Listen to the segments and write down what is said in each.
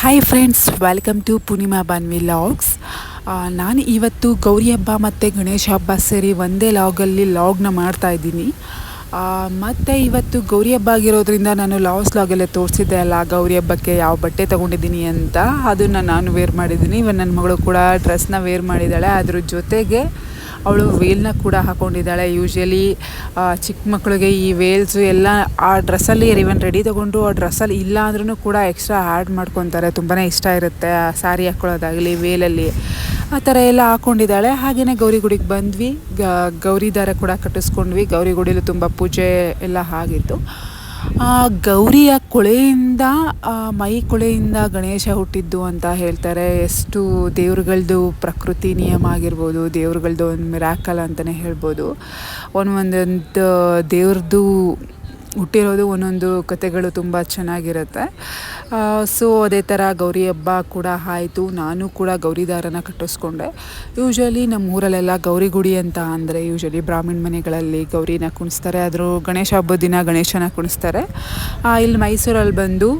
Hi friends welcome to Poornima Banvi logs ನಾನು ಇವತ್ತು ಗೌರಿ ಹಬ್ಬ ಮತ್ತು ಗಣೇಶ ಹಬ್ಬ ಸೇರಿ ಒಂದೇ ಲಾಗಲ್ಲಿ ಲಾಗ್ನ ಮಾಡ್ತಾ ಇದ್ದೀನಿ. ಮತ್ತು ಇವತ್ತು ಗೌರಿ ಹಬ್ಬ ಆಗಿರೋದ್ರಿಂದ ನಾನು ಲಾಸ್ ಲಾಗಲ್ಲೇ ತೋರಿಸಿದ್ದೆ ಅಲ್ಲ, ಗೌರಿ ಹಬ್ಬಕ್ಕೆ ಯಾವ ಬಟ್ಟೆ ತೊಗೊಂಡಿದ್ದೀನಿ ಅಂತ. ಅದನ್ನು ನಾನು ವೇರ್ ಮಾಡಿದ್ದೀನಿ. ಇವನ್ ನನ್ನ ಮಗಳು ಕೂಡ ಡ್ರೆಸ್ನ ವೇರ್ ಮಾಡಿದ್ದಾಳೆ. ಅದ್ರ ಜೊತೆಗೆ ಅವಳು ವೇಲ್ನ ಕೂಡ ಹಾಕ್ಕೊಂಡಿದ್ದಾಳೆ ಯೂಶ್ವಲಿ ಚಿಕ್ಕ ಮಕ್ಕಳಿಗೆ ಈ ವೇಲ್ಸು ಎಲ್ಲ ಆ ಡ್ರೆಸ್ಸಲ್ಲಿ ಇವನ್ ರೆಡಿ ತೊಗೊಂಡು ಆ ಡ್ರೆಸ್ಸಲ್ಲಿ ಇಲ್ಲ ಅಂದ್ರೂ ಕೂಡ ಎಕ್ಸ್ಟ್ರಾ ಆ್ಯಡ್ ಮಾಡ್ಕೊತಾರೆ. ತುಂಬಾ ಇಷ್ಟ ಇರುತ್ತೆ ಆ ಸ್ಯಾರಿ ಹಾಕ್ಕೊಳ್ಳೋದಾಗಲಿ ವೇಲಲ್ಲಿ ಆ ಥರ ಎಲ್ಲ ಹಾಕ್ಕೊಂಡಿದ್ದಾಳೆ ಹಾಗೆಯೇ ಗೌರಿ ಗುಡಿಗೆ ಬಂದ್ವಿ. ಗೌರಿ ದಾರ ಕೂಡ ಕಟ್ಟಿಸ್ಕೊಂಡ್ವಿ. ಗೌರಿ ಗುಡಿಲೂ ತುಂಬ ಪೂಜೆ ಎಲ್ಲ ಆಗಿತ್ತು. ಗೌರಿಯ ಕೊಳೆಯಿಂದ ಮೈ ಕೊಳೆಯಿಂದ ಗಣೇಶ ಹುಟ್ಟಿದ್ದು ಅಂತ ಹೇಳ್ತಾರೆ. ಎಷ್ಟು ದೇವ್ರುಗಳದ್ದು ಪ್ರಕೃತಿ ನಿಯಮ ಆಗಿರ್ಬೋದು ದೇವ್ರುಗಳದ್ದು ಒಂದು ಮಿರಾಕಲ್ ಅಂತಲೇ ಹೇಳ್ಬೋದು. ಒಂದೊಂದು ದೇವ್ರದ್ದು ಹುಟ್ಟಿರೋದು ಒಂದೊಂದು ಕತೆಗಳು ತುಂಬ ಚೆನ್ನಾಗಿರುತ್ತೆ. ಸೊ ಅದೇ ಥರ ಗೌರಿ ಹಬ್ಬ ಕೂಡ ಆಯಿತು. ನಾನು ಕೂಡ ಗೌರಿ ದಾರನ ಕಟ್ಟಿಸ್ಕೊಂಡೆ. ಯೂಶ್ವಲಿ ನಮ್ಮ ಊರಲ್ಲೆಲ್ಲ ಗೌರಿ ಗುಡಿ ಅಂತ ಅಂದರೆ ಯೂಶ್ವಲಿ ಬ್ರಾಹ್ಮಣ ಮನೆಗಳಲ್ಲಿ ಗೌರಿನ ಕುಣಿಸ್ತಾರೆ. ಆದರೂ ಗಣೇಶ ಹಬ್ಬದ ದಿನ ಗಣೇಶನ ಕುಣಿಸ್ತಾರೆ. ಇಲ್ಲಿ ಮೈಸೂರಲ್ಲಿ ಬಂದು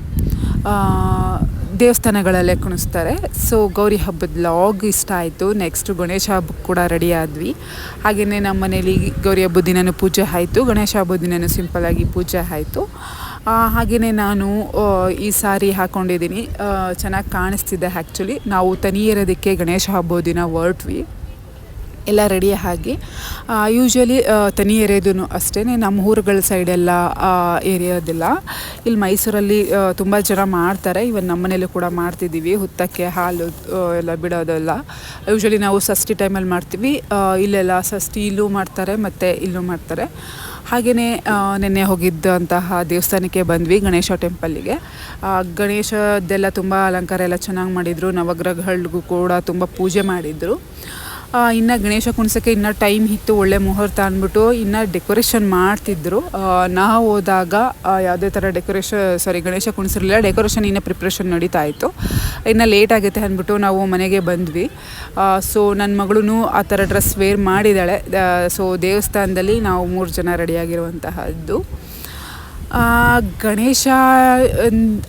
ದೇವಸ್ಥಾನಗಳಲ್ಲೇ ಕುಣಿಸ್ತಾರೆ. ಸೊ ಗೌರಿ ಹಬ್ಬದ ಲಾಗ್ ಇಷ್ಟ ಆಯಿತು. ನೆಕ್ಸ್ಟು ಗಣೇಶ ಹಬ್ಬಕ್ಕೆ ಕೂಡ ರೆಡಿ ಆದ್ವಿ. ಹಾಗೆಯೇ ನಮ್ಮ ಮನೇಲಿ ಗೌರಿ ಹಬ್ಬದ ದಿನನೂ ಪೂಜೆ ಆಯಿತು. ಗಣೇಶ ಹಬ್ಬದ ದಿನವೂ ಸಿಂಪಲ್ಲಾಗಿ ಪೂಜೆ ಆಯಿತು. ಹಾಗೆಯೇ ನಾನು ಈ ಸಾರಿ ಹಾಕ್ಕೊಂಡಿದ್ದೀನಿ ಚೆನ್ನಾಗಿ ಕಾಣಿಸ್ತಿದ್ದೆ ಆ್ಯಕ್ಚುಲಿ ನಾವು ತನಿಯರೋದಕ್ಕೆ ಗಣೇಶ ಹಬ್ಬದ ದಿನ ಹೊರಟ್ವಿ. ಎಲ್ಲ ರೆಡಿ ಆಗಿ ಯೂಶ್ವಲಿ ತನಿ ಏರಿಯಾದೂ ಅಷ್ಟೇ ನಮ್ಮ ಊರುಗಳ ಸೈಡೆಲ್ಲ ಏರಿಯಾದಿಲ್ಲ. ಇಲ್ಲಿ ಮೈಸೂರಲ್ಲಿ ತುಂಬ ಜನ ಮಾಡ್ತಾರೆ ಇವನ್ ನಮ್ಮ ಕೂಡ ಮಾಡ್ತಿದ್ದೀವಿ, ಹುತ್ತಕ್ಕೆ ಹಾಲು ಎಲ್ಲ ಬಿಡೋದೆಲ್ಲ. ಯೂಶ್ವಲಿ ನಾವು ಷಷ್ಠಿ ಟೈಮಲ್ಲಿ ಮಾಡ್ತೀವಿ ಇಲ್ಲೆಲ್ಲ ಷಷ್ಠಿ ಇಲ್ಲೂ ಮಾಡ್ತಾರೆ, ಮತ್ತು ಇಲ್ಲೂ ಮಾಡ್ತಾರೆ. ಹಾಗೆಯೇ ನಿನ್ನೆ ಹೋಗಿದ್ದಂತಹ ದೇವಸ್ಥಾನಕ್ಕೆ ಬಂದ್ವಿ, ಗಣೇಶ ಟೆಂಪಲ್ಲಿಗೆ ಗಣೇಶದ್ದೆಲ್ಲ ತುಂಬ ಅಲಂಕಾರ ಎಲ್ಲ ಚೆನ್ನಾಗಿ ಮಾಡಿದರು, ನವಗ್ರಹಗಳಿಗೂ ಕೂಡ ತುಂಬ ಪೂಜೆ ಮಾಡಿದರು. ಇನ್ನು ಗಣೇಶ ಕುಣಿಸೋಕ್ಕೆ ಇನ್ನೂ ಟೈಮ್ ಇತ್ತು, ಒಳ್ಳೆ ಮುಹೂರ್ತ ಅಂದ್ಬಿಟ್ಟು ಇನ್ನು ಡೆಕೋರೇಷನ್ ಮಾಡ್ತಿದ್ರು. ನಾವು ಹೋದಾಗ ಯಾವುದೇ ಥರ ಡೆಕೋರೇಷನ್ ಸಾರಿ ಗಣೇಶ ಕುಣಿಸಿರಲಿಲ್ಲ, ಡೆಕೋರೇಷನ್ ಇನ್ನೂ ಪ್ರಿಪ್ರೇಷನ್ ನಡೀತಾ ಇತ್ತು. ಇನ್ನು ಲೇಟ್ ಆಗುತ್ತೆ ಅಂದ್ಬಿಟ್ಟು ನಾವು ಮನೆಗೆ ಬಂದ್ವಿ. ಸೊ ನನ್ನ ಮಗಳು ಆ ಥರ ಡ್ರೆಸ್ ವೇರ್ ಮಾಡಿದ್ದಾಳೆ ಸೊ ದೇವಸ್ಥಾನದಲ್ಲಿ ನಾವು ಮೂರು ಜನ ರೆಡಿಯಾಗಿರುವಂತಹದ್ದು ಗಣೇಶ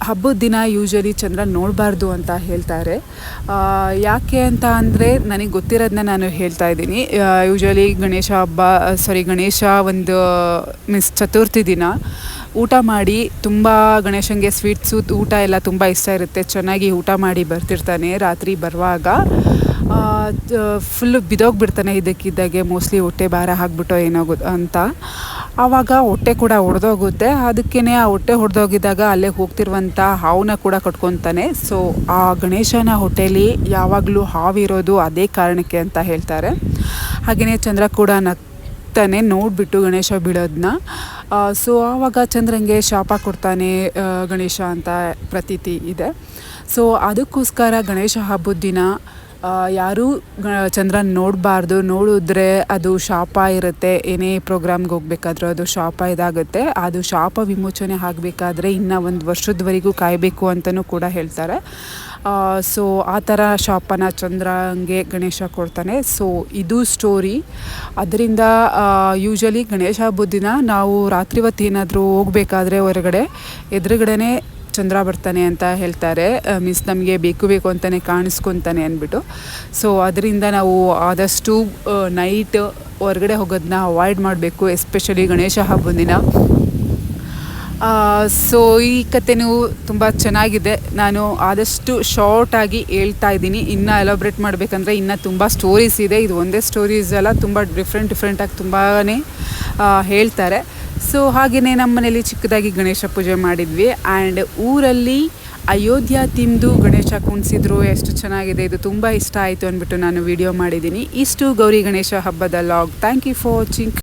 ಹಬ್ಬದ ದಿನ ಯೂಶಲಿ ಚಂದ್ರ ನೋಡಬಾರ್ದು ಅಂತ ಹೇಳ್ತಾರೆ. ಯಾಕೆ ಅಂತ ಅಂದರೆ ನನಗೆ ಗೊತ್ತಿರೋದನ್ನ ನಾನು ಹೇಳ್ತಾ ಇದ್ದೀನಿ. ಯೂಶಲಿ ಗಣೇಶ ಹಬ್ಬ ಸಾರಿ ಗಣೇಶ ಒಂದು ಮೀನ್ಸ್ ಚತುರ್ಥಿ ದಿನ. ಊಟ ಮಾಡಿ ತುಂಬ ಗಣೇಶನಿಗೆ ಸ್ವೀಟ್ಸು ಊಟ ಎಲ್ಲ ತುಂಬ ಇಷ್ಟ ಇರುತ್ತೆ. ಚೆನ್ನಾಗಿ ಊಟ ಮಾಡಿ ಬರ್ತಿರ್ತಾನೆ ರಾತ್ರಿ ಬರುವಾಗ. ಫುಲ್ಲು ಬಿದ್ದೋಗ್ಬಿಡ್ತಾನೆ ಇದಕ್ಕಿದ್ದಾಗೆ. ಮೋಸ್ಟ್ಲಿ ಹೊಟ್ಟೆ ಭಾರ ಹಾಕ್ಬಿಟ್ಟೋ ಏನೋ ಅಂತ. ಆವಾಗ ಹೊಟ್ಟೆ ಕೂಡ ಒಡೆದೋಗುತ್ತೆ. ಅದಕ್ಕೇ ಆ ಹೊಟ್ಟೆ ಹೊಡೆದೋಗಿದ್ದಾಗ ಅಲ್ಲೇ ಹೋಗ್ತಿರುವಂಥ ಹಾವನ್ನ ಕೂಡ ಕಟ್ಕೊತಾನೆ. ಸೊ ಆ ಗಣೇಶನ ಹೊಟ್ಟೆಲಿ ಯಾವಾಗಲೂ ಹಾವಿರೋದು ಅದೇ ಕಾರಣಕ್ಕೆ ಅಂತ ಹೇಳ್ತಾರೆ. ಹಾಗೆಯೇ ಚಂದ್ರ ಕೂಡ ನಗ್ತಾನೆ, ನೋಡಿಬಿಟ್ಟು ಗಣೇಶ ಬೀಳೋದನ್ನ ಸೊ ಆವಾಗ ಚಂದ್ರಂಗೆ ಶಾಪ ಕೊಡ್ತಾನೆ ಗಣೇಶ ಅಂತ ಪ್ರತೀತಿ ಇದೆ. ಸೊ ಅದಕ್ಕೋಸ್ಕರ ಗಣೇಶ ಹಬ್ಬದ ದಿನ ಯಾರೂ ಚಂದ್ರನ ನೋಡಬಾರ್ದು. ನೋಡಿದ್ರೆ ಅದು ಶಾಪ ಇರುತ್ತೆ. ಏನೇ ಪ್ರೋಗ್ರಾಮ್ಗೆ ಹೋಗ್ಬೇಕಾದ್ರೂ ಅದು ಶಾಪ ಇದಾಗುತ್ತೆ. ಅದು ಶಾಪ ವಿಮೋಚನೆ ಆಗಬೇಕಾದ್ರೆ ಇನ್ನು ಒಂದು ವರ್ಷದವರೆಗೂ ಕಾಯಬೇಕು ಅಂತಲೂ ಕೂಡ ಹೇಳ್ತಾರೆ. ಸೊ, ಆ ಥರ ಶಾಪನ ಚಂದ್ರಂಗೆ ಗಣೇಶ ಕೊಡ್ತಾನೆ. ಸೊ, ಇದು ಸ್ಟೋರಿ. ಅದರಿಂದ ಯೂಶ್ವಲಿ ಗಣೇಶ ಹಬ್ಬದ ದಿನ ನಾವು ರಾತ್ರಿ ಹೊತ್ತು ಏನಾದರೂ ಹೋಗಬೇಕಾದ್ರೆ ಹೊರಗಡೆ ಎದುರುಗಡೆ ಚಂದ್ರ ಬರ್ತಾನೆ ಅಂತ ಹೇಳ್ತಾರೆ. ಮೀನ್ಸ್ ನಮಗೆ ಬೇಕು ಬೇಕು ಅಂತಲೇ ಕಾಣಿಸ್ಕೊತಾನೆ ಅಂದ್ಬಿಟ್ಟು. ಸೊ ಅದರಿಂದ ನಾವು ಆದಷ್ಟು ನೈಟ್ ಹೊರಗಡೆ ಹೋಗೋದನ್ನ ಅವಾಯ್ಡ್ ಮಾಡಬೇಕು ಎಸ್ಪೆಷಲಿ ಗಣೇಶ ಹಬ್ಬದ ದಿನ. ಸೊ ಈ ಕಥೆನೂ ತುಂಬ ಚೆನ್ನಾಗಿದೆ. ನಾನು ಆದಷ್ಟು ಶಾರ್ಟಾಗಿ ಹೇಳ್ತಾ ಇದ್ದೀನಿ. ಇನ್ನೂ ಎಲಾಬ್ರೇಟ್ ಮಾಡಬೇಕಂದ್ರೆ ಇನ್ನೂ ತುಂಬ ಸ್ಟೋರೀಸ್ ಇದೆ. ಇದು ಒಂದೇ ಸ್ಟೋರೀಸ್ ಎಲ್ಲ ತುಂಬ ಡಿಫ್ರೆಂಟ್ ಡಿಫ್ರೆಂಟಾಗಿ ತುಂಬಾ ಹೇಳ್ತಾರೆ. ಸೊ ಹಾಗೆಯೇ ನಮ್ಮ ಮನೆಯಲ್ಲಿ ಚಿಕ್ಕದಾಗಿ ಗಣೇಶ ಪೂಜೆ ಮಾಡಿದ್ವಿ. ಆ್ಯಂಡ್ ಊರಲ್ಲಿ ಅಯೋಧ್ಯ ತಿಂದು ಗಣೇಶ ಕುಣಿಸಿದ್ರು, ಎಷ್ಟು ಚೆನ್ನಾಗಿದೆ, ಇದು ತುಂಬ ಇಷ್ಟ ಆಯಿತು ಅಂದ್ಬಿಟ್ಟು ನಾನು ವಿಡಿಯೋ ಮಾಡಿದ್ದೀನಿ. ಇಷ್ಟು ಗೌರಿ ಗಣೇಶ ಹಬ್ಬದ log thank you for watching